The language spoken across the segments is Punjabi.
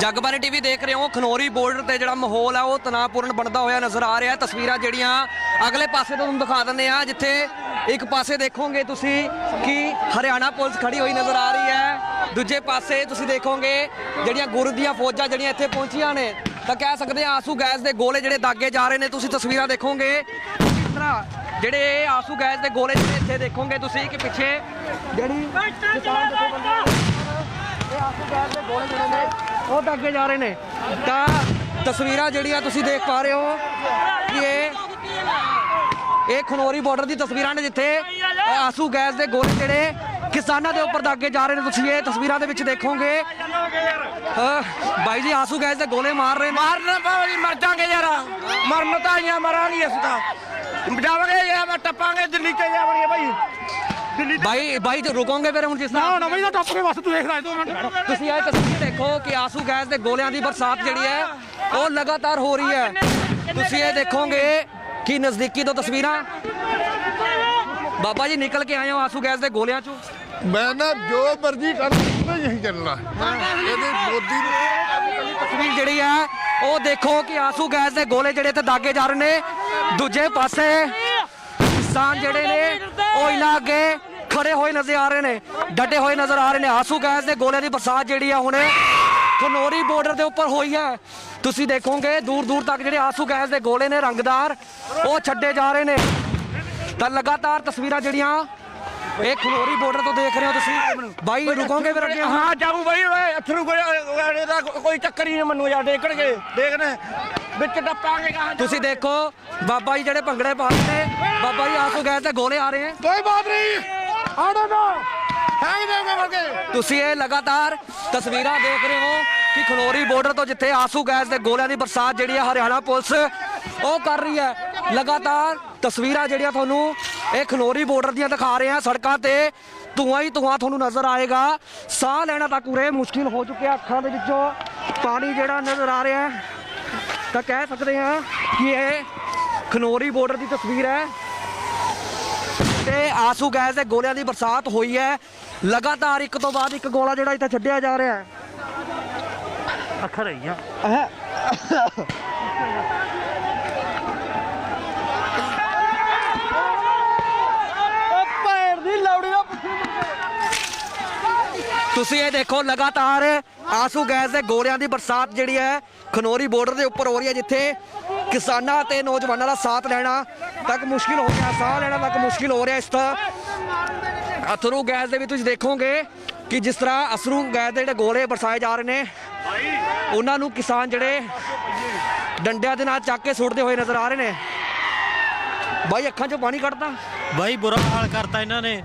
ਜਗਬਾਨੀ ਟੀਵੀ ਦੇਖ ਰਹੇ ਹੋ, ਖਨੋਰੀ ਬਾਰਡਰ ਤੇ ਜਿਹੜਾ ਮਾਹੌਲ ਆ, ਉਹ ਤਣਾਅਪੂਰਨ ਬਣਦਾ ਹੋਇਆ ਨਜ਼ਰ ਆ ਰਿਹਾ। ਤਸਵੀਰਾਂ ਜਿਹੜੀਆਂ ਅਗਲੇ ਪਾਸੇ ਤੋਂ ਤੁਹਾਨੂੰ ਦਿਖਾ ਦਿੰਦੇ ਆ ਜਿੱਥੇ ਇੱਕ ਪਾਸੇ ਦੇਖੋਗੇ ਤੁਸੀਂ ਕਿ ਹਰਿਆਣਾ ਪੁਲਿਸ ਖੜੀ ਹੋਈ ਨਜ਼ਰ ਆ ਰਹੀ ਹੈ। ਦੂਜੇ ਪਾਸੇ ਤੁਸੀਂ ਦੇਖੋਗੇ, ਜਿਹੜੀਆਂ ਗੁਰ ਦੀਆਂ ਫੌਜਾਂ ਜਿਹੜੀਆਂ ਇੱਥੇ ਪਹੁੰਚੀਆਂ ਨੇ, ਤਾਂ ਕਹਿ ਸਕਦੇ ਆ ਆਸੂ ਗੈਸ ਦੇ ਗੋਲੇ ਜਿਹੜੇ ਦਾਗੇ ਜਾ ਰਹੇ ਨੇ, ਤੁਸੀਂ ਤਸਵੀਰਾਂ ਦੇਖੋਗੇ। ਕਿਸ ਤਰ੍ਹਾਂ ਜਿਹੜੇ ਆਸੂ ਗੈਸ ਦੇ ਗੋਲੇ ਜਿਹੜੇ ਇੱਥੇ ਦੇਖੋਗੇ ਤੁਸੀਂ ਕਿ ਪਿੱਛੇ ਜਿਹੜੀ ਇਹ ਆਸੂ ਗੈਸ ਦੇ ਗੋਲੇ ਜਿਹੜੇ ਨੇ ਉਹ ਦਾਗੇ ਜਾ ਰਹੇ ਨੇ। ਤਾਂ ਤਸਵੀਰਾਂ ਜਿਹੜੀਆਂ ਤੁਸੀਂ ਦੇਖ ਪਾ ਰਹੇ ਹੋ ਕਿ ਇਹ ਇਹ ਖਨੋਰੀ ਬਾਰਡਰ ਦੀ ਤਸਵੀਰਾਂ ਨੇ ਜਿੱਥੇ ਆਸੂ ਗੈਸ ਦੇ ਗੋਲੇ ਜਿਹੜੇ ਕਿਸਾਨਾਂ ਦੇ ਉੱਪਰ ਦਾਗੇ ਜਾ ਰਹੇ ਨੇ। ਤੁਸੀਂ ਇਹ ਤਸਵੀਰਾਂ ਦੇ ਵਿੱਚ ਦੇਖੋਗੇ। ਬਾਈ ਜੀ, ਆਸੂ ਗੈਸ ਦੇ ਗੋਲੇ ਮਾਰ ਰਹੇ ਨੇ। ਮਾਰਨ ਪਾਵਲੀ ਮਰ ਜਾਾਂਗੇ ਯਾਰ। ਮਰਨ ਤਾਂ ਆਈਆਂ ਮਰਾਂਗੇ ਅਸੀਂ ਤਾਂ। ਜਾਵਾਂਗੇ ਯਾਰ ਟੱਪਾਂਗੇ, ਦਿੱਲੀ ਤੇ ਜਾਵਾਂਗੇ ਭਾਈ ਦਿੱਲੀ ਬਾਈ ਬਾਈ ਜੀ ਰੁਕੋਗੇ ਫਿਰ ਹੁਣ ਜਿਸ ਨਾ ਤਰ੍ਹਾਂ ਨਾ ਭਾਈ ਤਾਂ ਟੱਪ ਕੇ ਬਸ ਤੂੰ ਦੇਖ ਲੈ ਦੋ ਮਿੰਟ। ਤੁਸੀਂ ਇਹ ਤਸਵੀਰ ਦੇਖੋ ਕਿ ਆਸੂ ਗੈਸ ਦੇ ਗੋਲਿਆਂ ਦੀ ਬਰਸਾਤ ਜਿਹੜੀ ਹੈ ਉਹ ਲਗਾਤਾਰ ਹੋ ਰਹੀ ਹੈ। ਤੁਸੀਂ ਇਹ ਦੇਖੋਗੇ ਕਿ ਨਜ਼ਦੀਕੀ ਤੋਂ ਤਸਵੀਰਾਂ। ਬਾਬਾ ਜੀ ਨਿਕਲ ਕੇ ਆਏ ਹੋ ਆਸੂ ਗੈਸ ਦੇ ਗੋਲਿਆਂ ਚੋਂ। ਮੈਂ ਨਾ ਜੋ ਮਰਜ਼ੀ ਕਰ ਮੈਂ ਯਹੀ ਚੱਲਣਾ ਇਹਦੇ ਮੋਦੀ ਨੂੰ ਤਸਵੀਰ ਜਿਹੜੀ ਹੈ ਉਹ ਦੇਖੋ ਕਿ ਆਸੂ ਗੈਸ ਦੇ ਗੋਲੇ ਜਿਹੜੇ ਤੇ ਦਾਗੇ ਜਾ ਰਹੇ ਨੇ ਦੂਜੇ ਪਾਸੇ ਕਿਸਾਨ ਜਿਹੜੇ ਨੇ ਉਹ ਇਹਨਾਂ ਅੱਗੇ ਖੜੇ ਹੋਏ ਨਜ਼ਰ ਆ ਰਹੇ ਨੇ ਡਟੇ ਹੋਏ ਨਜ਼ਰ ਆ ਰਹੇ ਨੇ। ਆਸੂ ਗੈਸ ਦੇ ਗੋਲਿਆਂ ਦੀ ਬਰਸਾਤ ਜਿਹੜੀ ਆ ਹੁਣ ਖਨੋਰੀ ਬਾਰਡਰ ਦੇ ਉੱਪਰ ਹੋਈ ਹੈ। ਤੁਸੀਂ ਦੇਖੋਗੇ ਦੂਰ ਦੂਰ ਤੱਕ ਜਿਹੜੇ ਆਸੂ ਗੈਸ ਦੇ ਗੋਲੇ ਨੇ ਰੰਗਦਾਰ ਉਹ ਛੱਡੇ ਜਾ ਰਹੇ ਨੇ। ਤਾਂ ਲਗਾਤਾਰ ਤਸਵੀਰਾਂ ਜਿਹੜੀਆਂ ਇਹ ਖਨੋਰੀ ਬਾਰਡਰ ਤੋਂ ਦੇਖ ਰਹੇ ਹੋ ਤੁਸੀਂ। ਬਾਈ ਰੁਕੋਗੇ ਫਿਰ ਅੱਗੇ? ਹਾਂ ਜਾਊ ਭਾਈ ਓਏ ਅਥਰੂ ਕੋਈ ਕੋਈ ਚੱਕਰ ਹੀ ਨਹੀਂ ਮੈਨੂੰ ਯਾਰ ਦੇਖਣਗੇ ਦੇਖਣਾ ਵਿੱਚ ਟੱਪਾਂਗੇ ਤੁਸੀਂ ਦੇਖੋ ਬਾਬਾ ਜੀ ਜਿਹੜੇ ਭੰਗੜੇ ਪਾ ਰਹੇ ਨੇ ਬਾਬਾ ਜੀ ਆਸੂ ਗਏ ਤੇ ਗੋਲੇ ਆ ਰਹੇ ਹਨ ਕੋਈ ਬਾਤ ਨਹੀਂ। ਆੜੋ ਨਾ ਹੈਂਗ ਦੇਗੇ ਵਰਗੇ ਤੁਸੀਂ ਇਹ ਲਗਾਤਾਰ ਤਸਵੀਰਾਂ ਦੇਖ ਰਹੇ ਹੋ ਕਿ ਖਨੋਰੀ ਬਾਰਡਰ ਤੋਂ ਜਿੱਥੇ ਆਸੂ ਗੈਸ ਦੇ ਗੋਲਿਆਂ ਦੀ ਬਰਸਾਤ ਜਿਹੜੀ ਹੈ ਹਰਿਆਣਾ ਪੁਲਿਸ ਉਹ ਕਰ ਰਹੀ ਹੈ। ਲਗਾਤਾਰ ਤਸਵੀਰਾਂ ਜਿਹੜੀਆਂ ਤੁਹਾਨੂੰ ਇਹ ਖਨੋਰੀ ਬਾਰਡਰ ਦੀਆਂ ਦਿਖਾ ਰਹੇ ਹਾਂ। ਸੜਕਾਂ ਤੇ ਧੂਆਂ ਹੀ ਧੂਆਂ ਤੁਹਾਨੂੰ ਨਜ਼ਰ ਆਏਗਾ। ਸਾਹ ਲੈਣਾ ਤੱਕ ਉਰੇ ਮੁਸ਼ਕਿਲ ਹੋ ਚੁੱਕਿਆ ਅੱਖਾਂ ਦੇ ਵਿੱਚੋਂ। ਪਾਣੀ ਜਿਹੜਾ ਨਜ਼ਰ ਆ ਰਿਹਾ ਤਾਂ ਕਹਿ ਸਕਦੇ ਹਾਂ ਕਿ ਇਹ ਖਨੋਰੀ ਬਾਰਡਰ ਦੀ ਤਸਵੀਰ ਹੈ। ਤੇ ਆਸੂ ਗੈਸ ਦੇ ਗੋਲਿਆਂ ਦੀ ਬਰਸਾਤ ਹੋਈ ਹੈ। ਲਗਾਤਾਰ ਇੱਕ ਤੋਂ ਬਾਅਦ ਇੱਕ ਗੋਲਾ ਜਿਹੜਾ ਇੱਥੇ ਛੱਡਿਆ ਜਾ ਰਿਹਾ ਹੈ। ਅੱਖਰ ਆਈਆਂ ਭੈਣ ਦੀ ਲੌੜੀ ਦਾ ਤੁਸੀਂ ਇਹ ਦੇਖੋ ਲਗਾਤਾਰ ਆਸੂ ਗੈਸ ਦੇ ਗੋਲਿਆਂ ਦੀ ਬਰਸਾਤ ਜਿਹੜੀ ਹੈ ਖਨੋਰੀ ਬਾਰਡਰ ਦੇ ਉੱਪਰ ਹੋ ਰਹੀ ਹੈ ਜਿੱਥੇ ਕਿਸਾਨਾਂ ਤੇ ਨੌਜਵਾਨਾਂ ਦਾ ਸਾਥ ਲੈਣਾ ਤੱਕ ਮੁਸ਼ਕਿਲ ਹੋ ਗਿਆ ਸਾਹ ਲੈਣਾ ਤੱਕ ਮੁਸ਼ਕਿਲ ਹੋ ਰਿਹਾ ਇਸ ਤਰ੍ਹਾਂ। ਅਥਰੂ ਗੈਸ ਦੇ ਵੀ ਤੁਸੀਂ ਦੇਖੋਗੇ ਕਿ ਜਿਸ ਤਰ੍ਹਾਂ ਅਸਰੂ ਗੈਸ ਦੇ ਜਿਹੜੇ ਗੋਲੇ ਬਰਸਾਏ ਜਾ ਰਹੇ ਨੇ ਉਹਨਾਂ ਨੂੰ ਕਿਸਾਨ ਜਿਹੜੇ ਡੰਡਿਆਂ ਦੇ ਨਾਲ ਚੱਕ ਕੇ ਸੁੱਟਦੇ ਹੋਏ ਨਜ਼ਰ ਆ ਰਹੇ ਨੇ। ਬਾਈ ਅੱਖਾਂ 'ਚੋਂ ਪਾਣੀ ਕੱਢਦਾ ਬਾਈ ਬੁਰਾ ਹਾਲ ਕਰਤਾ ਇਹਨਾਂ ਨੇ।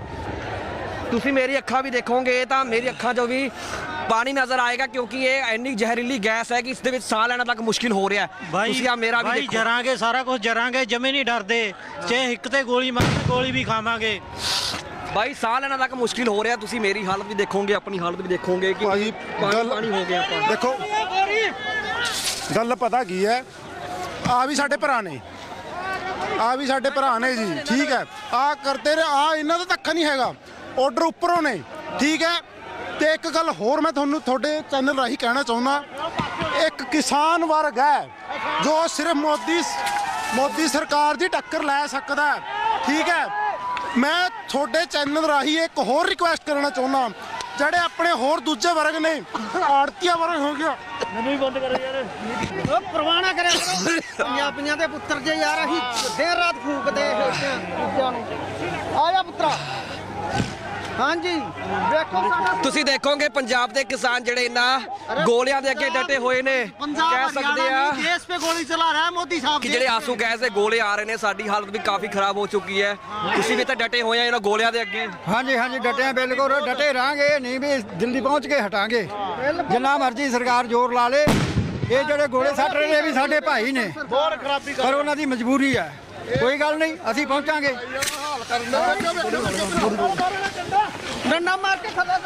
ਤੁਸੀਂ ਮੇਰੀ ਅੱਖਾਂ ਵੀ ਦੇਖੋਗੇ ਤਾਂ ਮੇਰੀ ਅੱਖਾਂ 'ਚੋਂ ਵੀ ਪਾਣੀ ਨਜ਼ਰ ਆਏਗਾ ਕਿਉਂਕਿ ਇਹ ਇੰਨੀ ਜ਼ਹਿਰੀਲੀ ਗੈਸ ਹੈ ਕਿ ਇਸ ਦੇ ਵਿੱਚ ਸਾਹ ਲੈਣਾ ਤੱਕ ਮੁਸ਼ਕਿਲ ਹੋ ਰਿਹਾ ਹੈ। ਬਾਈ ਤੁਸੀਂ ਆ ਮੇਰਾ ਵੀ ਬਾਈ ਦੇਖੋ। ਜਰਾਂਗੇ ਸਾਰਾ ਕੁਝ ਜਰਾਂਗੇ ਜਮੇ ਨਹੀਂ ਡਰਦੇ। ਚਾਹੇ ਇੱਕ ਤੇ ਗੋਲੀ ਮਾਰ ਗੋਲੀ ਵੀ ਖਾਵਾਂਗੇ। ਬਾਈ ਸਾਹ ਲੈਣਾ ਤੱਕ ਮੁਸ਼ਕਿਲ ਹੋ ਰਿਹਾ। ਤੁਸੀਂ ਮੇਰੀ ਹਾਲਤ ਵੀ ਦੇਖੋਗੇ ਆਪਣੀ ਹਾਲਤ ਵੀ ਦੇਖੋਗੇ ਕਿ ਪਾਣੀ ਗੱਲ- ਪਾਣੀ ਹੋ ਗਿਆ ਆਪਾਂ। ਦੇਖੋ ਗੱਲ ਪਤਾ ਕੀ ਹੈ? ਆ ਵੀ ਸਾਡੇ ਭਰਾ ਨੇ। ਆ ਵੀ ਸਾਡੇ ਭਰਾ ਨੇ ਜੀ ਠੀਕ ਹੈ। ਆ ਕਰਦੇ ਰਹੇ ਆ ਇਹਨਾਂ ਦਾ ਧੱਕਾ ਨਹੀਂ ਹੈਗਾ। ਆਰਡਰ ਉੱਪਰੋਂ ਨੇ ਠੀਕ ਹੈ? ਤੇ ਇੱਕ ਗੱਲ ਹੋਰ ਮੈਂ ਤੁਹਾਨੂੰ ਤੁਹਾਡੇ ਚੈਨਲ ਰਾਹੀਂ ਕਹਿਣਾ ਚਾਹੁੰਦਾ। ਇੱਕ ਕਿਸਾਨ ਵਰਗ ਹੈ ਜੋ ਸਿਰਫ ਮੋਦੀ ਮੋਦੀ ਸਰਕਾਰ ਦੀ ਟੱਕਰ ਲੈ ਸਕਦਾ ਠੀਕ ਹੈ? ਮੈਂ ਤੁਹਾਡੇ ਚੈਨਲ ਰਾਹੀਂ ਇੱਕ ਹੋਰ ਰਿਕੁਐਸਟ ਕਰਨਾ ਚਾਹੁੰਦਾ। ਜਿਹੜੇ ਆਪਣੇ ਹੋਰ ਦੂਜੇ ਵਰਗ ਨੇ ਆੜਤੀਆ ਵਰਗ ਹੋ ਗਿਆ। ਉਹ ਪਰਵਾਨਾ ਕਰਿਆ ਕਰੋ। ਪੰਜਾਬੀਆਂ ਦੇ ਪੁੱਤਰ ਜੇ ਯਾਰ ਅਸੀਂ ਦੇਰ ਰਾਤ ਫੂਕਦੇ ਫਿਰਦੇ ਆ ਦੂਜਿਆਂ ਨੂੰ। ਆ ਜਾ ਪੁੱਤਰਾ। ਹਾਂਜੀ। ਦੇਖੋ ਸਾਡਾ ਤੁਸੀਂ ਦੇਖੋਗੇ ਪੰਜਾਬ ਦੇ ਕਿਸਾਨ ਜਿਹੜੇ ਇਹਨਾਂ ਗੋਲਿਆਂ ਦੇ ਅੱਗੇ ਡਟੇ ਹੋਏ ਨੇ ਕਹਿ ਸਕਦੇ ਆ ਦੇਸ਼ 'ਤੇ ਗੋਲੀ ਚਲਾ ਰਿਹਾ ਮੋਦੀ ਸਾਹਿਬ ਜਿਹੜੇ ਆਸੂ ਗੈਸ ਦੇ ਗੋਲੇ ਆ ਰਹੇ ਨੇ ਸਾਡੀ ਹਾਲਤ ਵੀ ਕਾਫੀ ਖਰਾਬ ਹੋ ਚੁੱਕੀ ਹੈ। ਤੁਸੀਂ ਵੀ ਤਾਂ ਡਟੇ ਹੋਏ ਆ ਇਹਨਾਂ ਗੋਲਿਆਂ ਦੇ ਅੱਗੇ। ਹਾਂਜੀ ਹਾਂਜੀ ਡਟੇ ਆ ਬਿਲਕੁਲ ਡਟੇ ਰਹਾਂਗੇ ਨਹੀਂ ਵੀ ਦਿੱਲੀ ਪਹੁੰਚ ਕੇ ਹਟਾਂਗੇ। ਜਿੰਨਾ ਮਰਜ਼ੀ ਸਰਕਾਰ ਜ਼ੋਰ ਲਾ ਲੇ ਇਹ ਜਿਹੜੇ ਗੋਲੇ ਸੱਟ ਰਹੇ ਨੇ ਵੀ ਸਾਡੇ ਭਾਈ ਨੇ। ਪਰ ਉਹਨਾਂ ਦੀ ਮਜਬੂਰੀ ਹੈ। ਕੋਈ ਗੱਲ ਨਹੀਂ ਅਸੀਂ ਪਹੁੰਚਾਂਗੇ। ਡੰਡਾ ਮਾਰ ਕੇ ਖਲਾ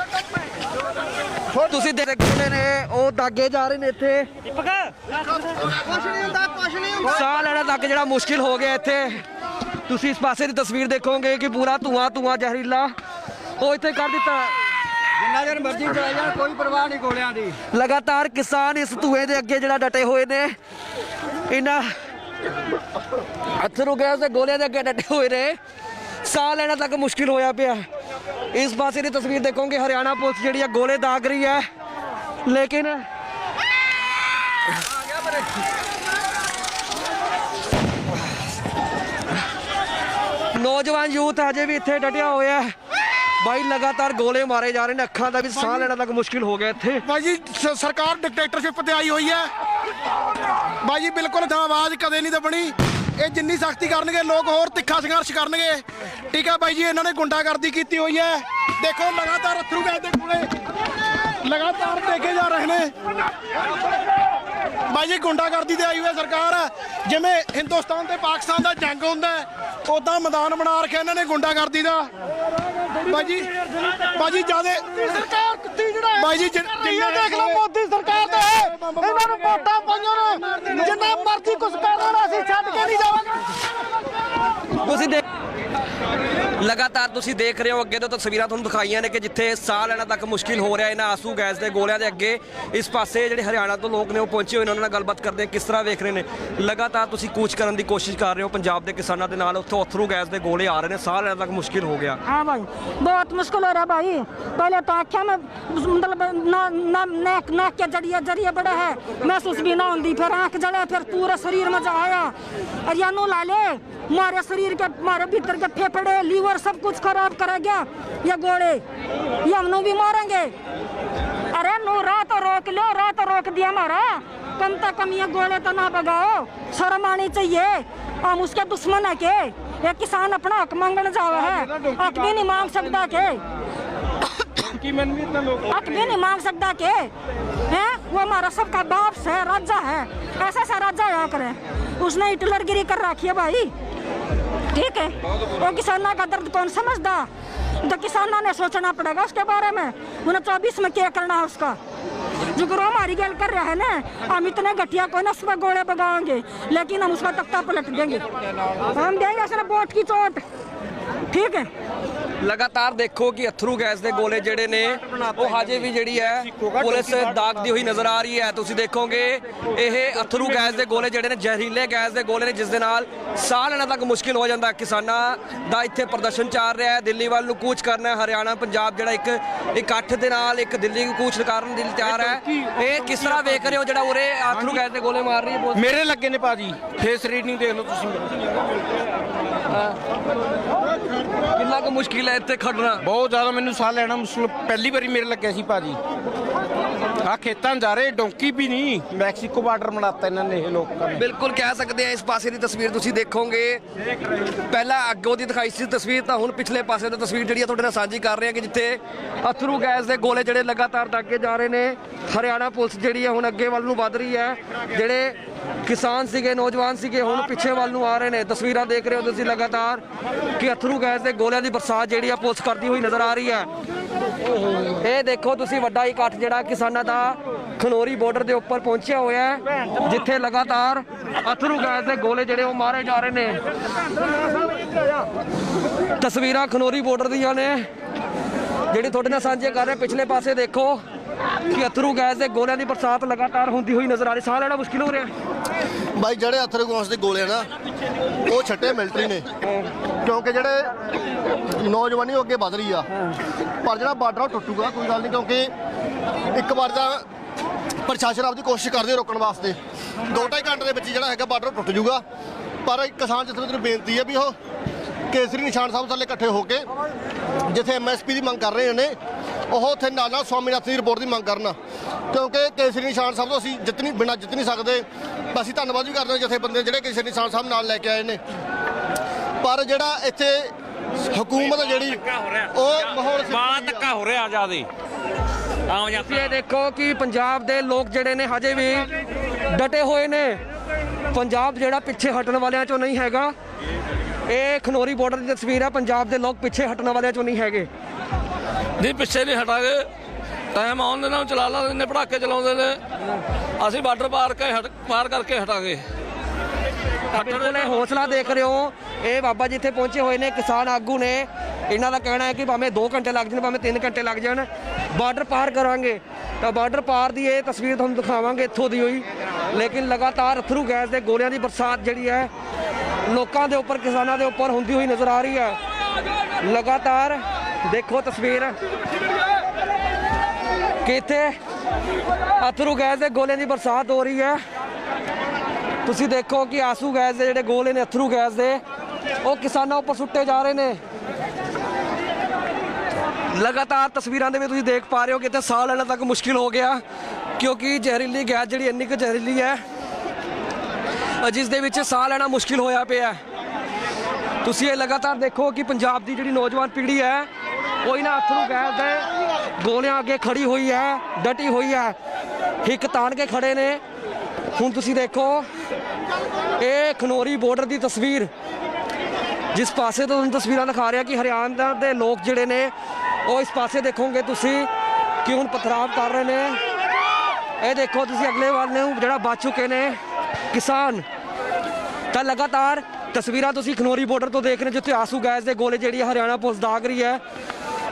ਹੋਰ ਤੁਸੀਂ ਦੇਖ ਸਕਦੇ ਨੇ ਉਹ ਦਾਗੇ ਜਾ ਰਹੇ ਨੇ ਇੱਥੇ। ਦੀਪਕ ਕੁਛ ਨਹੀਂ ਹੁੰਦਾ ਕੁਛ ਨਹੀਂ ਹੁੰਦਾ। ਸਾਹ ਲੈਣਾ ਤੱਕ ਜਿਹੜਾ ਮੁਸ਼ਕਿਲ ਹੋ ਗਿਆ ਇੱਥੇ। ਤੁਸੀਂ ਇਸ ਪਾਸੇ ਦੀ ਤਸਵੀਰ ਦੇਖੋਗੇ ਕਿ ਪੂਰਾ ਧੂਆਂ ਧੂਆਂ ਜ਼ਹਿਰੀਲਾ। ਉਹ ਇੱਥੇ ਕਰ ਦਿੱਤਾ। ਜਿੰਨਾ ਜਨ ਮਰਜ਼ੀ ਚਲਾ ਜਾਣ ਕੋਈ ਪਰਵਾਹ ਨਹੀਂ ਗੋਲਿਆਂ ਦੀ। ਲਗਾਤਾਰ ਕਿਸਾਨ ਇਸ ਧੂਏ ਦੇ ਅੱਗੇ ਜਿਹੜਾ ਡਟੇ ਹੋਏ ਨੇ। ਇਹਨਾਂ ਅਥਰੂ ਗੈਸ ਦੇ ਗੋਲਿਆਂ ਦੇ ਅੱਗੇ ਡਟੇ ਹੋਏ ਨੇ। ਸਾਹ ਲੈਣਾ ਤੱਕ ਮੁਸ਼ਕਿਲ ਹੋਇਆ ਪਿਆ। ਇਸ ਪਾਸੇ ਦੀ ਤਸਵੀਰ ਦੇਖੋਗੇ ਹਰਿਆਣਾ ਪੁਲਿਸ ਜਿਹੜੀ ਆ ਗੋਲੇ ਦਾਗ ਰਹੀ ਹੈ। ਲੇਕਿਨ ਨੌਜਵਾਨ ਯੂਥ ਅਜੇ ਵੀ ਇੱਥੇ ਡਟਿਆ ਹੋਇਆ ਹੈ। ਬਾਈ ਲਗਾਤਾਰ ਗੋਲੇ ਮਾਰੇ ਜਾ ਰਹੇ ਨੇ। ਅੱਖਾਂ ਦਾ ਵੀ ਸਾਹ ਲੈਣਾ ਤੱਕ ਮੁਸ਼ਕਿਲ ਹੋ ਗਿਆ ਇੱਥੇ। ਸ- ਸਰਕਾਰ ਡਿਕਟੇਟਰਸ਼ਿਪ ਤੇ ਆਈ ਹੋਈ ਹੈ। ਬਾਈ ਜੀ, ਬਿਲਕੁਲ ਤਾਂ ਆਵਾਜ਼ ਕਦੇ ਨਹੀਂ ਦਬਣੀ। ਇਹ ਜਿੰਨੀ ਸਖਤੀ ਕਰਨਗੇ, ਲੋਕ ਹੋਰ ਤਿੱਖਾ ਸੰਘਰਸ਼ ਕਰਨਗੇ। ਠੀਕ ਹੈ ਬਾਈ ਜੀ, ਇਹਨਾਂ ਨੇ ਗੁੰਡਾਗਰਦੀ ਕੀਤੀ ਹੋਈ ਹੈ। ਦੇਖੋ, ਲਗਾਤਾਰ ਅਥਰੂ ਗੈਸ ਦੇ ਕੋਲੇ, ਲਗਾਤਾਰ ਦੇਖੇ ਜਾ ਰਹੇ ਨੇ। ਬਾਈ ਜੀ, ਗੁੰਡਾਗਰਦੀ ਤੇ ਆਈ ਹੋਈ ਹੈ ਸਰਕਾਰ। ਜਿਵੇਂ ਹਿੰਦੁਸਤਾਨ ਤੇ ਪਾਕਿਸਤਾਨ ਦਾ ਜੰਗ ਹੁੰਦਾ ਉਦਾਂ ਮੈਦਾਨ ਬਣਾ ਰੱਖਿਆ ਇਹਨਾਂ ਨੇ ਗੁੰਡਾਗਰਦੀ ਦਾ। ਬਾਈ ਜੀ ਬਾਜੀ ਬਾਜੀ ਜਿਆਦੇ ਕੁੱਤੀ ਜਿਹੜਾ ਬਾਜੀ ਜਿੰਨਾ ਦੇਖ ਲਓ ਮੋਦੀ ਸਰਕਾਰ ਦੇ ਇਹਨਾਂ ਨੂੰ ਵੋਟਾਂ ਪਾਈਆਂ ਨੇ। ਜਿੰਨਾ ਮਰਜ਼ੀ ਕੁਝ ਕਰ ਲੈਣਾ ਅਸੀਂ ਛੱਡ ਕੇ ਨਹੀਂ ਜਾਵਾਂਗੇ। ਤੁਸੀਂ ਦੇਖ ਲਗਾਤਾਰ ਤੁਸੀਂ ਦੇਖ ਰਹੇ ਹੋ ਅੱਗੇ ਤੋਂ ਤਸਵੀਰਾਂ ਤੁਹਾਨੂੰ ਦਿਖਾਈਆਂ ਨੇ ਕਿ ਜਿੱਥੇ ਸਾਹ ਲੈਣਾ ਤੱਕ ਮੁਸ਼ਕਿਲ ਹੋ ਰਿਹਾ ਇਹਨਾਂ ਆਸੂ ਗੈਸ ਦੇ ਗੋਲਿਆਂ ਦੇ ਅੱਗੇ ਇਸ ਪਾਸੇ ਜਿਹੜੇ ਹਰਿਆਣਾ ਤੋਂ ਲੋਕ ਨੇ ਉਹ ਪਹੁੰਚੇ ਹੋਏ ਨੇ ਉਹਨਾਂ ਨਾਲ ਗੱਲਬਾਤ ਕਰਦੇ ਆ ਕਿਸ ਤਰ੍ਹਾਂ ਵੇਖ ਰਹੇ ਨੇ ਲਗਾਤਾਰ ਤੁਸੀਂ ਕੂਚ ਕਰਨ ਦੀ ਕੋਸ਼ਿਸ਼ ਕਰ ਰਹੇ ਹੋ ਪੰਜਾਬ ਦੇ ਕਿਸਾਨਾਂ ਦੇ ਨਾਲ ਉੱਥੋਂ ਅਥਰੂ ਗੈਸ ਦੇ ਗੋਲੇ ਆ ਰਹੇ ਨੇ ਸਾਹ ਲੈਣਾ ਤੱਕ ਮੁਸ਼ਕਿਲ ਹੋ ਗਿਆ हाँ भाई बहुत मुश्किल हो रहा है भाई पहले तो आख्या में मतलब ना, ना, नेक नेक के जरिए जरिए बड़ा है महसूस भी ना होती फिर आंख जले फिर पूरे शरीर में जा आया और या नो ला ले मारे शरीर के मारे भीतर के फेफड़े लीवर सब कुछ खराब करेगा। ये गोले ये हम भी मारेंगे। अरे नो रात रोक लो रात रोक दिया हमारा कम से कम ये गोले तो ना बगाओ शर्म आनी चाहिए। हम उसके दुश्मन है के। ये किसान अपना हक मांगने जावा है। हक भी नहीं मांग सकता के। हक भी नहीं मांग सकता के। हैं? वो हमारा सबका बाप है राजा है। ऐसा सा राजा यहाँ करे उसने हिटलरगिरी कर रखी है भाई। ठीक है। और किसानों का दर्द कौन समझदा तो किसानों ने सोचना पड़ेगा उसके बारे में। उन्हें चौबीस में क्या करना है उसका? जो गुरु हमारी गल कर रहे हैं ना, हम इतने घटिया को ना पर गोले बगाएँगे लेकिन हम उसका तख्ता पलट देंगे। हम देंगे बोट की चोट। ਠੀਕ ਹੈ। ਲਗਾਤਾਰ ਦੇਖੋ ਕਿ ਅਥਰੂ ਗੈਸ ਦੇ ਗੋਲੇ ਜਿਹੜੇ ਨੇ ਉਹ ਹਾਜੇ ਵੀ ਜਿਹੜੀ ਹੈ ਪੁਲਿਸ ਦਾਗਦੀ ਹੋਈ ਨਜ਼ਰ ਆ ਰਹੀ ਹੈ। ਤੁਸੀਂ ਦੇਖੋਗੇ ਇਹ ਅਥਰੂ ਗੈਸ ਦੇ ਗੋਲੇ ਜਿਹੜੇ ਨੇ ਜ਼ਹਿਰੀਲੇ ਗੈਸ ਦੇ ਗੋਲੇ ਨੇ ਜਿਸ ਦੇ ਨਾਲ ਸਾਹ ਲੈਣਾ ਤੱਕ ਮੁਸ਼ਕਿਲ ਹੋ ਜਾਂਦਾ ਕਿਸਾਨਾਂ ਦਾ ਇੱਥੇ ਪ੍ਰਦਰਸ਼ਨ ਚੱਲ ਰਿਹਾ ਹੈ। ਦਿੱਲੀ ਵੱਲ ਨੂੰ ਕੂਚ ਕਰਨਾ ਹੈ। ਹਰਿਆਣਾ ਪੰਜਾਬ ਜਿਹੜਾ ਇੱਕ ਇਕੱਠ ਦੇ ਨਾਲ ਇੱਕ ਦਿੱਲੀ ਨੂੰ ਕੂਚ ਕਰਨ ਦੇ ਲਈ ਤਿਆਰ ਹੈ। ਇਹ ਕਿਸ ਤਰ੍ਹਾਂ ਵੇਖ ਰਹੇ ਹੋ ਜਿਹੜਾ ਉਰੇ ਅਥਰੂ ਗੈਸ ਦੇ ਗੋਲੇ ਮਾਰ ਰਹੀ ਹੈ ਮੇਰੇ ਲੱਗੇ ਨੇ ਭਾਜੀ। ਫੇਸ ਰੀਡਿੰਗ ਦੇਖ ਲਓ ਤੁਸੀਂ। ਕਿੰਨਾ ਕੁ ਮੁਸ਼ਕਿਲ ਹੈ ਇੱਥੇ ਖੜਨਾ? ਬਹੁਤ ਜ਼ਿਆਦਾ ਮੈਨੂੰ ਸਾਹ ਲੈਣਾ ਮੁਸ਼ਕਿਲ, ਪਹਿਲੀ ਵਾਰੀ ਮੇਰੇ ਲੱਗਿਆ ਸੀ ਭਾਜੀ। ਆ ਖੇਤਾਂ ਜਾ ਰਹੇ ਡੋਂਕੀ ਵੀ ਨਹੀਂ। ਮੈਕਸੀਕੋ ਬਾਰਡਰ ਬਣਾਤਾ ਇਹਨਾਂ ਨੇ ਇਹ ਲੋਕਾਂ ਨੇ। ਬਿਲਕੁਲ ਕਹਿ ਸਕਦੇ ਆ ਇਸ ਪਾਸੇ ਦੀ ਤਸਵੀਰ ਤੁਸੀਂ ਦੇਖੋਗੇ। ਪਹਿਲਾਂ ਅੱਗੋਂ ਦੀ ਦਿਖਾਈ ਸੀ ਤਸਵੀਰ ਤਾਂ ਹੁਣ ਪਿਛਲੇ ਪਾਸੇ ਦੀ ਤਸਵੀਰ ਜਿਹੜੀ ਆ ਤੁਹਾਡੇ ਨਾਲ ਸਾਂਝੀ ਕਰ ਰਹੇ ਹਾਂ ਕਿ ਜਿੱਥੇ ਅਥਰੂ ਗੈਸ ਦੇ ਗੋਲੇ ਜਿਹੜੇ ਲਗਾਤਾਰ ਦਾਗੇ ਜਾ ਰਹੇ ਨੇ। ਹਰਿਆਣਾ ਪੁਲਿਸ ਜਿਹੜੀ ਆ ਹੁਣ ਅੱਗੇ ਵੱਲ ਨੂੰ ਵੱਧ ਰਹੀ ਹੈ। ਜਿਹੜੇ ਕਿਸਾਨ ਸੀਗੇ ਨੌਜਵਾਨ ਸੀਗੇ ਹੁਣ ਪਿੱਛੇ ਵੱਲ ਨੂੰ ਆ ਰਹੇ ਨੇ। ਤਸਵੀਰਾਂ ਦੇਖ ਰਹੇ ਹੋ ਤੁਸੀਂ ਲਗਾਤਾਰ ਕਿ ਅਥਰੂ ਗੈਸ ਦੇ ਗੋਲਿਆਂ ਦੀ ਬਰਸਾਤ ਜਿਹੜੀ ਆ ਪੁਲਿਸ ਕਰਦੀ ਹੋਈ ਨਜ਼ਰ ਆ ਰਹੀ ਹੈ। ਇਹ ਦੇਖੋ ਤੁਸੀਂ ਵੱਡਾ ਇਕੱਠ ਜਿਹੜਾ ਕਿਸਾਨਾਂ ਦਾ ਖਨੋਰੀ ਬਾਰਡਰ ਦੇ ਉੱਪਰ ਪਹੁੰਚਿਆ ਹੋਇਆ ਹੈ, ਜਿੱਥੇ ਲਗਾਤਾਰ ਅਥਰੂ ਗੈਸ ਦੇ ਗੋਲੇ ਜਿਹੜੇ ਉਹ ਮਾਰੇ ਜਾ ਰਹੇ ਨੇ। ਤਸਵੀਰਾਂ ਖਨੋਰੀ ਬਾਰਡਰ ਦੀਆਂ ਨੇ। ਜਿਹੜੀ ਤੁਹਾਡੇ ਨਾਲ ਸਾਂਝੇ ਕਰ ਰਹੇ, ਪਿਛਲੇ ਪਾਸੇ ਦੇਖੋ ਕਿ ਅਥਰੂ ਗੈਸ ਦੇ ਗੋਲਿਆਂ ਦੀ ਬਰਸਾਤ ਲਗਾਤਾਰ ਹੁੰਦੀ ਹੋਈ ਨਜ਼ਰ ਆ ਰਹੀ ਸਾਹ ਲੈਣਾ ਮੁਸ਼ਕਿਲ ਹੋ ਰਿਹਾ ਬਾਈ ਜਿਹੜੇ ਅਥਰ ਗੌਂਸ ਦੇ ਗੋਲੇ ਨਾ, ਉਹ ਛੱਟੇ ਮਿਲਟਰੀ ਨੇ। ਕਿਉਂਕਿ ਜਿਹੜੇ ਨੌਜਵਾਨੀ ਉਹ ਅੱਗੇ ਵੱਧ ਰਹੀ ਆ। ਪਰ ਜਿਹੜਾ ਬਾਰਡਰ ਉਹ ਟੁੱਟੂਗਾ, ਕੋਈ ਗੱਲ ਨਹੀਂ, ਕਿਉਂਕਿ ਇੱਕ ਵਾਰ ਤਾਂ ਪ੍ਰਸ਼ਾਸਨ ਆਪਦੀ ਕੋਸ਼ਿਸ਼ ਕਰਦੇ ਰੋਕਣ ਵਾਸਤੇ। ਦੋ ਢਾਈ ਘੰਟੇ ਦੇ ਵਿੱਚ ਜਿਹੜਾ ਹੈਗਾ ਬਾਰਡਰ ਟੁੱਟ ਜਾਊਗਾ ਪਰ ਕਿਸਾਨ ਜਥੇਬੰਦੀ ਨੂੰ ਬੇਨਤੀ ਹੈ ਵੀ ਉਹ ਕੇਸਰੀ ਨਿਸ਼ਾਨ ਸਾਹਿਬ ਥੱਲੇ ਇਕੱਠੇ ਹੋ ਕੇ, ਜਿੱਥੇ ਐਮਐਸਪੀ ਦੀ ਮੰਗ ਕਰ ਰਹੇ ਨੇ, ਉਹ ਉੱਥੇ ਨਾਲ ਨਾਲ ਸਵਾਮੀਨਾਥਨ ਦੀ ਰਿਪੋਰਟ ਦੀ ਮੰਗ ਕਰਨ। ਕਿਉਂਕਿ ਕੇਸਰੀ ਨਿਸ਼ਾਨ ਸਾਹਿਬ ਤੋਂ ਅਸੀਂ ਜਿੱਤ ਨਹੀਂ, ਬਿਨਾਂ ਜਿੱਤ ਨਹੀਂ ਸਕਦੇ। ਅਸੀਂ ਧੰਨਵਾਦ ਵੀ ਕਰਦੇ ਹਾਂ ਜਥੇਬੰਦੀ ਜਿਹੜੇ ਕੇਸਰੀ ਨਿਸ਼ਾਨ ਸਾਹਿਬ ਨਾਲ ਲੈ ਕੇ ਆਏ ਨੇ। ਪਰ ਜਿਹੜਾ ਇੱਥੇ ਹਕੂਮਤ ਜਿਹੜੀ ਉਹ ਮਾਹੌਲ ਬਾਹਰ ਧੱਕਾ ਹੋ ਰਿਹਾ ਜਿਆਦੇ। ਆਮ ਜਾਂ ਤੁਸੀਂ ਇਹ ਦੇਖੋ ਕਿ ਪੰਜਾਬ ਦੇ ਲੋਕ ਜਿਹੜੇ ਨੇ ਹਜੇ ਵੀ ਡਟੇ ਹੋਏ ਨੇ। ਪੰਜਾਬ ਜਿਹੜਾ ਪਿੱਛੇ ਹਟਣ ਵਾਲਿਆਂ ਚੋਂ ਨਹੀਂ ਹੈਗਾ। ਇਹ ਖਨੋਰੀ ਬਾਰਡਰ ਦੀ ਤਸਵੀਰ ਹੈ ਪੰਜਾਬ ਦੇ ਲੋਕ ਪਿੱਛੇ ਹਟਣ ਵਾਲਿਆਂ ਚੋਂ ਨਹੀਂ ਹੈਗੇ। ਨਹੀਂ ਪਿੱਛੇ ਨਹੀਂ ਹਟਾਂਗੇ। ਟਾਈਮ ਆਉਣ ਦੇ ਨਾਲ ਚਲਾ ਲਾ ਨੇ ਪੜਾਕੇ ਚਲਾਉਂਦੇ ਨੇ। ਅਸੀਂ ਬਾਰਡਰ ਪਾਰ ਕੇ ਹਟ ਪਾਰ ਕਰਕੇ ਹਟਾਂਗੇ। ਬਿਲਕੁਲ ਇਹ ਹੌਸਲਾ ਦੇਖ ਰਹੇ ਹੋ। ਇਹ ਬਾਬਾ ਜੀ ਇੱਥੇ ਪਹੁੰਚੇ ਹੋਏ ਨੇ ਕਿਸਾਨ ਆਗੂ ਨੇ। ਇਹਨਾਂ ਦਾ ਕਹਿਣਾ ਹੈ ਕਿ ਭਾਵੇਂ 2 ਘੰਟੇ ਲੱਗ ਜਾਣ ਭਾਵੇਂ 3 ਘੰਟੇ ਲੱਗ ਜਾਣ ਬਾਰਡਰ ਪਾਰ ਕਰਾਂਗੇ। ਤਾਂ ਬਾਰਡਰ ਪਾਰ ਦੀ ਇਹ ਤਸਵੀਰ ਤੁਹਾਨੂੰ ਦਿਖਾਵਾਂਗੇ ਇੱਥੋਂ ਦੀ ਹੋਈ। ਲੇਕਿਨ ਲਗਾਤਾਰ ਅਥਰੂ ਗੈਸ ਦੇ ਗੋਲਿਆਂ ਦੀ ਬਰਸਾਤ ਜਿਹੜੀ ਹੈ ਲੋਕਾਂ ਦੇ ਉੱਪਰ ਕਿਸਾਨਾਂ ਦੇ ਉੱਪਰ ਹੁੰਦੀ ਹੋਈ ਨਜ਼ਰ ਆ ਰਹੀ ਹੈ। ਲਗਾਤਾਰ ਦੇਖੋ ਤਸਵੀਰ। ਕਿ ਇੱਥੇ ਅਥਰੂ ਗੈਸ ਦੇ ਗੋਲਿਆਂ ਦੀ ਬਰਸਾਤ ਹੋ ਰਹੀ ਹੈ। ਤੁਸੀਂ ਦੇਖੋ ਕਿ ਆਸੂ ਗੈਸ ਦੇ ਜਿਹੜੇ ਗੋਲੇ ਨੇ ਅਥਰੂ ਗੈਸ ਦੇ, ਉਹ ਕਿਸਾਨਾਂ ਉੱਪਰ ਸੁੱਟੇ ਜਾ ਰਹੇ ਨੇ। ਲਗਾਤਾਰ ਤਸਵੀਰਾਂ ਦੇ ਵਿੱਚ ਤੁਸੀਂ ਦੇਖ ਪਾ ਰਹੇ ਹੋ ਕਿ ਇੱਥੇ ਸਾਹ ਲੈਣਾ ਤੱਕ ਮੁਸ਼ਕਿਲ ਹੋ ਗਿਆ, ਕਿਉਂਕਿ ਜ਼ਹਿਰੀਲੀ ਗੈਸ ਜਿਹੜੀ ਇੰਨੀ ਕੁ ਜ਼ਹਿਰੀਲੀ ਹੈ ਜਿਸ ਦੇ ਵਿੱਚ ਸਾਹ ਲੈਣਾ ਮੁਸ਼ਕਿਲ ਹੋਇਆ ਪਿਆ। ਤੁਸੀਂ ਇਹ ਲਗਾਤਾਰ ਦੇਖੋ ਕਿ ਪੰਜਾਬ ਦੀ ਜਿਹੜੀ ਨੌਜਵਾਨ ਪੀੜ੍ਹੀ ਹੈ, ਉਹ ਇਹਨਾਂ ਅਥਰੂ ਗੈਸ ਦੇ ਗੋਲਿਆਂ ਅੱਗੇ ਖੜੀ ਹੋਈ ਹੈ, ਡਟੀ ਹੋਈ ਹੈ। ਹਿੱਕ ਤਾਣ ਕੇ ਖੜੇ ਨੇ। ਹੁਣ ਤੁਸੀਂ ਦੇਖੋ, ਇਹ ਖਨੋਰੀ ਬਾਰਡਰ ਦੀ ਤਸਵੀਰ। ਜਿਸ ਪਾਸੇ ਤੋਂ ਤੁਹਾਨੂੰ ਤਸਵੀਰਾਂ ਦਿਖਾ ਰਿਹਾ ਕਿ ਹਰਿਆਣਾ ਦੇ ਲੋਕ ਜਿਹੜੇ ਨੇ, ਉਹ ਇਸ ਪਾਸੇ ਦੇਖੋਗੇ ਤੁਸੀਂ ਕਿ ਹੁਣ ਪਥਰਾਵ ਕਰ ਰਹੇ ਨੇ। ਇਹ ਦੇਖੋ ਤੁਸੀਂ ਅਗਲੇ ਵਾਰ ਨੂੰ, ਜਿਹੜਾ ਬਚ ਚੁੱਕੇ ਨੇ ਕਿਸਾਨ। ਤਾਂ ਲਗਾਤਾਰ ਤਸਵੀਰਾਂ ਤੁਸੀਂ ਖਨੋਰੀ ਬਾਰਡਰ ਤੋਂ ਦੇਖ ਰਹੇ ਜਿੱਥੇ ਆਸੂ ਗੈਸ ਦੇ ਗੋਲੇ ਜਿਹੜੀ ਹੈ ਹਰਿਆਣਾ ਪੁਲਿਸ ਦਾਗ ਰਹੀ ਹੈ।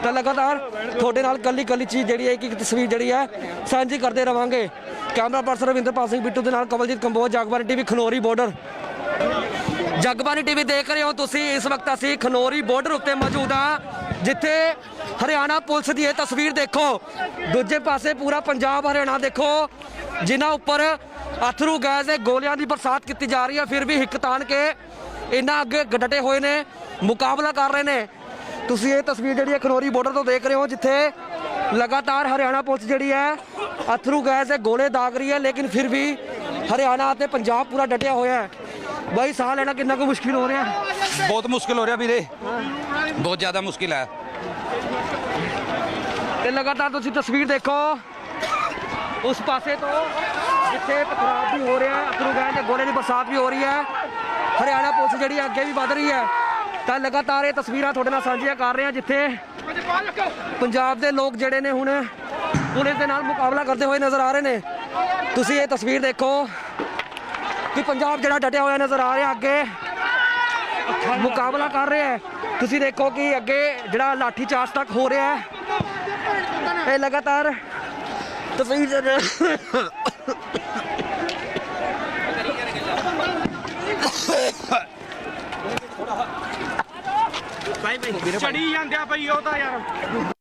ਤਾਂ ਲਗਾਤਾਰ ਤੁਹਾਡੇ ਨਾਲ ਕੱਲੀ ਕੱਲੀ ਚੀਜ਼ ਜਿਹੜੀ ਹੈ, ਇੱਕ ਇੱਕ ਤਸਵੀਰ ਜਿਹੜੀ ਹੈ, ਸਾਂਝੀ ਕਰਦੇ ਰਵਾਂਗੇ। ਕੈਮਰਾ ਪਰਸਨ ਰਵਿੰਦਰਪਾਲ ਸਿੰਘ ਬਿੱਟੂ ਦੇ ਨਾਲ Kawaljit Kamboj Jagbani TV, Khanauri border Jagbani TV ਦੇਖ ਰਹੇ ਹੋ ਤੁਸੀਂ, ਇਸ ਵਕਤ ਅਸੀਂ ਖਨੋਰੀ ਬਾਰਡਰ ਉੱਤੇ ਮੌਜੂਦ ਹਾਂ, ਜਿੱਥੇ ਹਰਿਆਣਾ ਪੁਲਿਸ ਦੀ ਇਹ ਤਸਵੀਰ ਦੇਖੋ। ਦੂਜੇ ਪਾਸੇ ਪੂਰਾ ਪੰਜਾਬ ਹਰਿਆਣਾ ਦੇਖੋ, ਜਿਨ੍ਹਾਂ ਉੱਪਰ ਅਥਰੂ ਗੈਸ ਦੇ ਗੋਲਿਆਂ ਦੀ ਬਰਸਾਤ ਕੀਤੀ ਜਾ ਰਹੀ ਹੈ, ਫਿਰ ਵੀ ਹਿੱਕ ਤਾਣ ਕੇ ਇਹਨਾਂ ਅੱਗੇ ਡਟੇ ਹੋਏ ਨੇ, ਮੁਕਾਬਲਾ ਕਰ ਰਹੇ ਨੇ। ਤੁਸੀਂ ਇਹ ਤਸਵੀਰ ਜਿਹੜੀ ਹੈ ਖਨੋਰੀ ਬਾਰਡਰ ਤੋਂ ਦੇਖ ਰਹੇ ਹੋ ਜਿੱਥੇ ਲਗਾਤਾਰ ਹਰਿਆਣਾ ਪੁਲਿਸ ਜਿਹੜੀ ਹੈ ਅਥਰੂ ਗੈਸ ਦੇ ਗੋਲੇ ਦਾਗ ਰਹੀ ਹੈ ਲੇਕਿਨ ਫਿਰ ਵੀ ਹਰਿਆਣਾ ਅਤੇ ਪੰਜਾਬ ਪੂਰਾ ਡਟਿਆ ਹੋਇਆ ਹੈ। ਬਾਈ ਸਾਹ ਲੈਣਾ ਕਿੰਨਾ ਕੁ ਮੁਸ਼ਕਿਲ ਹੋ ਰਿਹਾ ਬਹੁਤ ਮੁਸ਼ਕਿਲ ਹੋ ਰਿਹਾ ਵੀਰੇ। ਬਹੁਤ ਜ਼ਿਆਦਾ ਮੁਸ਼ਕਿਲ ਹੈ। ਤੇ ਲਗਾਤਾਰ ਤੁਸੀਂ ਤਸਵੀਰ ਦੇਖੋ ਉਸ ਪਾਸੇ ਤੋਂ ਜਿੱਥੇ ਪਥਰਾਵ ਵੀ ਹੋ ਰਿਹਾ ਹੈ ਅਥਰੂ ਗੈਸ ਦੇ ਗੋਲੇ ਦੀ ਬਰਸਾਤ ਵੀ ਹੋ ਰਹੀ ਹੈ। ਹਰਿਆਣਾ ਪੁਲਿਸ ਜਿਹੜੀ ਅੱਗੇ ਵੀ ਵਧ ਰਹੀ ਹੈ। ਤਾਂ ਲਗਾਤਾਰ ਇਹ ਤਸਵੀਰਾਂ ਤੁਹਾਡੇ ਨਾਲ ਸਾਂਝੀਆਂ ਕਰ ਰਹੇ ਹਾਂ, ਜਿੱਥੇ ਪੰਜਾਬ ਦੇ ਲੋਕ ਜਿਹੜੇ ਨੇ ਹੁਣ ਪੁਲਿਸ ਦੇ ਨਾਲ ਮੁਕਾਬਲਾ ਕਰਦੇ ਹੋਏ ਨਜ਼ਰ ਆ ਰਹੇ ਨੇ। ਤੁਸੀਂ ਇਹ ਤਸਵੀਰ ਦੇਖੋ ਕਿ ਪੰਜਾਬ ਜਿਹੜਾ ਡਟਿਆ ਹੋਇਆ ਨਜ਼ਰ ਆ ਰਿਹਾ, ਅੱਗੇ ਮੁਕਾਬਲਾ ਕਰ ਰਿਹਾ ਹੈ। ਤੁਸੀਂ ਦੇਖੋ ਕਿ ਅੱਗੇ ਜਿਹੜਾ ਲਾਠੀ ਚਾਰਜ ਤੱਕ ਹੋ ਰਿਹਾ ਹੈ। ਇਹ ਲਗਾਤਾਰ ਤਸਵੀਰ ਚੜੀ ਜਾਂਦੇ ਬਈ ਉਹ ਤਾਂ ਯਾਰ।